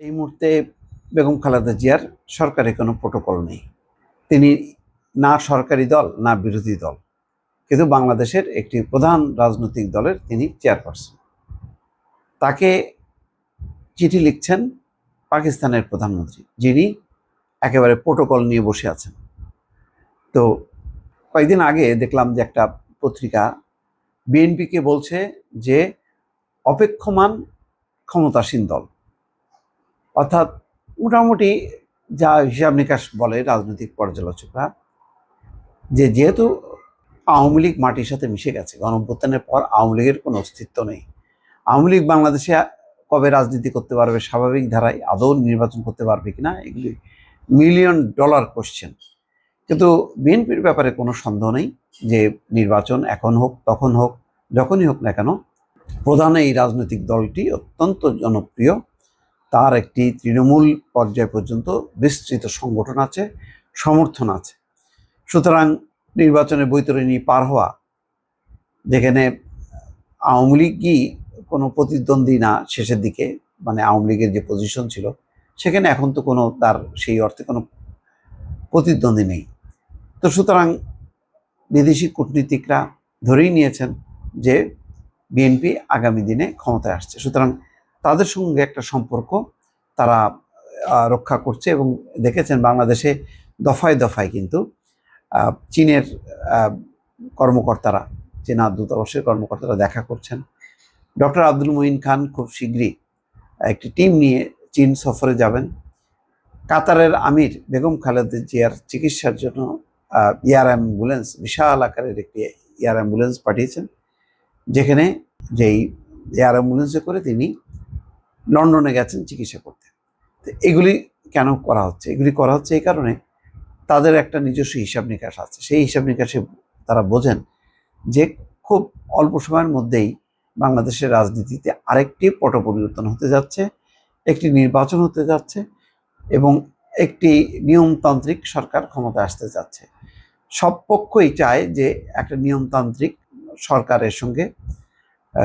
এই মুহূর্তে বেগম খালেদা জিয়ার সরকারি কোনো প্রোটোকল নেই। তিনি না সরকারি দল, না বিরোধী দল, কিন্তু বাংলাদেশের একটি প্রধান রাজনৈতিক দলের তিনি চেয়ারপারসন তাকে চিঠি লিখছেন পাকিস্তানের প্রধানমন্ত্রী, যিনি একেবারে প্রোটোকল নিয়ে বসে আছেন। তো কয়েকদিন আগে দেখলাম যে একটা পত্রিকা বিএনপিকে বলছে যে অপেক্ষমান ক্ষমতাসীন দল। অর্থাৎ মোটামুটি যা হিসাব নিকাশ বলে রাজনৈতিক পর্যালোচকরা, যে যেহেতু আওয়ামী লীগ মাটির সাথে মিশে গেছে গণঅভ্যুত্থানের পর আওয়ামী লীগের কোনো অস্তিত্ব নেই। আওয়ামী লীগ বাংলাদেশে কবে রাজনীতি করতে পারবে স্বাভাবিক ধারায়, আদৌ নির্বাচন করতে পারবে কিনা, এগুলি মিলিয়ন ডলার কোশ্চেন কিন্তু বিএনপির ব্যাপারে কোনো সন্দেহ নেই যে নির্বাচন এখন হোক, তখন হোক, যখনই হোক না কেন, প্রধান এই রাজনৈতিক দলটি অত্যন্ত জনপ্রিয়। তার একটি তৃণমূল পর্যায় পর্যন্ত বিস্তৃত সংগঠন আছে, সমর্থন আছে। সুতরাং নির্বাচনের বৈতরণী পার হওয়া, যেখানে আওয়ামী লীগই কোনো প্রতিদ্বন্দ্বী না শেষের দিকে মানে আওয়ামী লীগের যে পজিশন ছিল, সেখানে এখন তো কোনো তার সেই অর্থে কোনো প্রতিদ্বন্দ্বী নেই। তো সুতরাং বিদেশি কূটনীতিকরা ধরেই নিয়েছেন যে বিএনপি আগামী দিনে ক্ষমতায় আসছে। সুতরাং তাদের সঙ্গে একটা সম্পর্ক তারা রক্ষা করছে এবং দেখেছেন বাংলাদেশে দফায় দফায় কিন্তু চীনের কর্মকর্তারা, চীনা দূতাবাসের কর্মকর্তারা দেখা করছেন। ডক্টর আব্দুল মঈন খান খুব শীঘ্রই একটি টিম নিয়ে চীন সফরে যাবেন। কাতারের আমির বেগম খালেদা জিয়ার চিকিৎসার জন্য এয়ার অ্যাম্বুলেন্স, বিশাল আকারের একটি এয়ার অ্যাম্বুলেন্স পাঠিয়েছেন। যেখানে যেই এয়ার অ্যাম্বুলেন্সে করে তিনি লন্ডনে গেছেন চিকিৎসা করতে। তো এগুলি কেন করা হচ্ছে? এগুলি করা হচ্ছে এই কারণে তাদের একটা নিজস্ব হিসাব নিকাশ আছে। সেই হিসাব নিকাশে তারা বোঝেন যে খুব অল্প সময়ের মধ্যেই বাংলাদেশের রাজনীতিতে আরেকটি পট পরিবর্তন হতে যাচ্ছে, একটি নির্বাচন হতে যাচ্ছে এবং একটি নিয়মতান্ত্রিক সরকার ক্ষমতায় আসতে যাচ্ছে। সব পক্ষই চায় যে একটা নিয়মতান্ত্রিক সরকারের সঙ্গে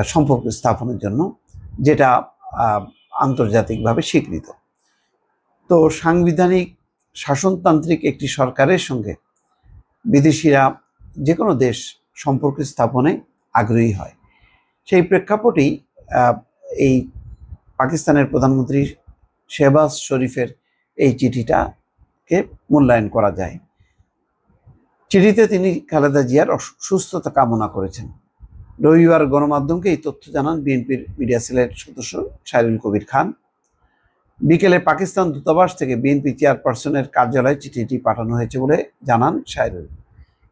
সম্পর্ক স্থাপনের জন্য যেটা আন্তর্জাতিকভাবে স্বীকৃত। তো সাংবিধানিক শাসনতান্ত্রিক একটি সরকারের সঙ্গে বিদেশিরা যে কোনো দেশ সম্পর্ক স্থাপনে আগ্রহী হয়। সেই প্রেক্ষাপটেই এই পাকিস্তানের প্রধানমন্ত্রী শেহবাজ শরীফের এই চিঠিটাকে মূল্যায়ন করা যায়। চিঠিতে তিনি খালেদা জিয়ার সুস্থতা কামনা করেছেন। রবিবার গণমাধ্যমকে এই তথ্য জানান বিএনপির মিডিয়া সেলের সদস্য শাহরুল কবির খান। বিকেলে পাকিস্তান দূতাবাস থেকে বিএনপি চেয়ারপারসনের কার্যালয়ে চিঠিটি পাঠানো হয়েছে বলে জানান শাহরুল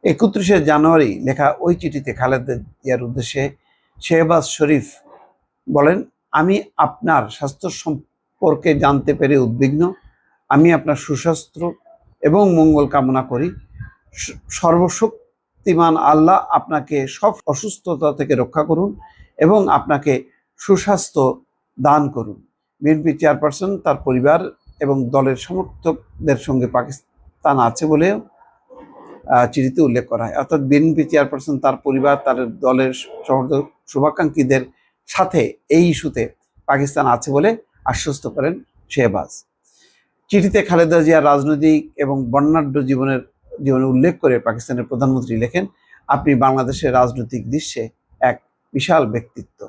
একত্রিশে জানুয়ারি লেখা ওই চিঠিতে খালেদা জিয়ার উদ্দেশ্যে শেহবাজ শরীফ বলেন, আমি আপনার স্বাস্থ্য সম্পর্কে জানতে পেরে উদ্বিগ্ন। আমি আপনার সুস্বাস্থ্য এবং মঙ্গল কামনা করি। স- সর্বশক্তিমান আল্লাহ আপনাকে সব অসুস্থতা থেকে রক্ষা করুন এবং আপনাকে সুস্বাস্থ্য দান করুন। বিএনপি চেয়ারপারসন তার পরিবার এবং দলের সমর্থকদের সঙ্গে পাকিস্তান আছে বলেও চিঠিতে উল্লেখ করা হয়। অর্থাৎ বিএনপি চেয়ারপারসন তার পরিবার, তার দলের সমর্থক শুভাকাঙ্ক্ষীদের সাথে এই ইস্যুতে পাকিস্তান আছে বলে আশ্বস্ত করেন শেহবাজ। চিঠিতে খালেদা জিয়ার রাজনৈতিক এবং বর্ণাঢ্য জীবনের জীবনে উল্লেখ করে পাকিস্তানের প্রধানমন্ত্রী লেখেন, আপনি বাংলাদেশের রাজনৈতিক দৃশ্যে এক বিশাল ব্যক্তিত্ব।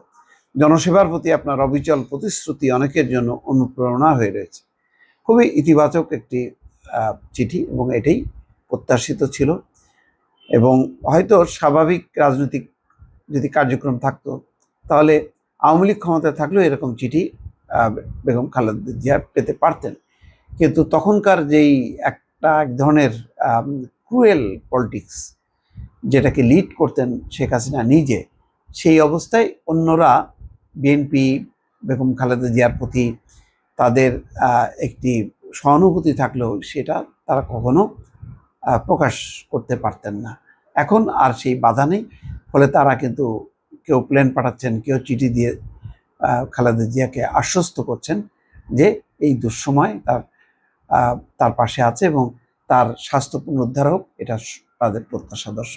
জনসেবার প্রতি আপনার অবিচল প্রতিশ্রুতি অনেকের জন্য অনুপ্রেরণা হয়ে রয়েছে। খুবই ইতিবাচক একটি চিঠি এবং এটাই প্রত্যাশিত ছিল। এবং হয়তো স্বাভাবিক রাজনৈতিক যদি কার্যক্রম থাকতো, তাহলে আওয়ামী লীগ ক্ষমতায় থাকলেও এরকম চিঠি বেগম খালেদা জিয়া পেতে পারতেন। কিন্তু তখনকার যেই একটা এক ধরনের ক্রুয়েল পলিটিক্স যেটাকে লিড করতেন শেখ হাসিনা নিজে। সেই অবস্থায় অন্যরা বিএনপি বেগম খালেদা জিয়ার প্রতি তাদের একটি সহানুভূতি থাকলেও সেটা তারা কখনো প্রকাশ করতে পারতেন না। এখন আর সেই বাধা নেই, ফলে তারা কিন্তু কেউ প্লেন পাঠাচ্ছেন, কেউ চিঠি দিয়ে খালেদা জিয়াকে আশ্বস্ত করছেন যে এই দুঃসময় তার তার পাশে আছে এবং তার স্বাস্থ্য পুনরুদ্ধার হোক এটা তাদের প্রত্যাশা দর্শক।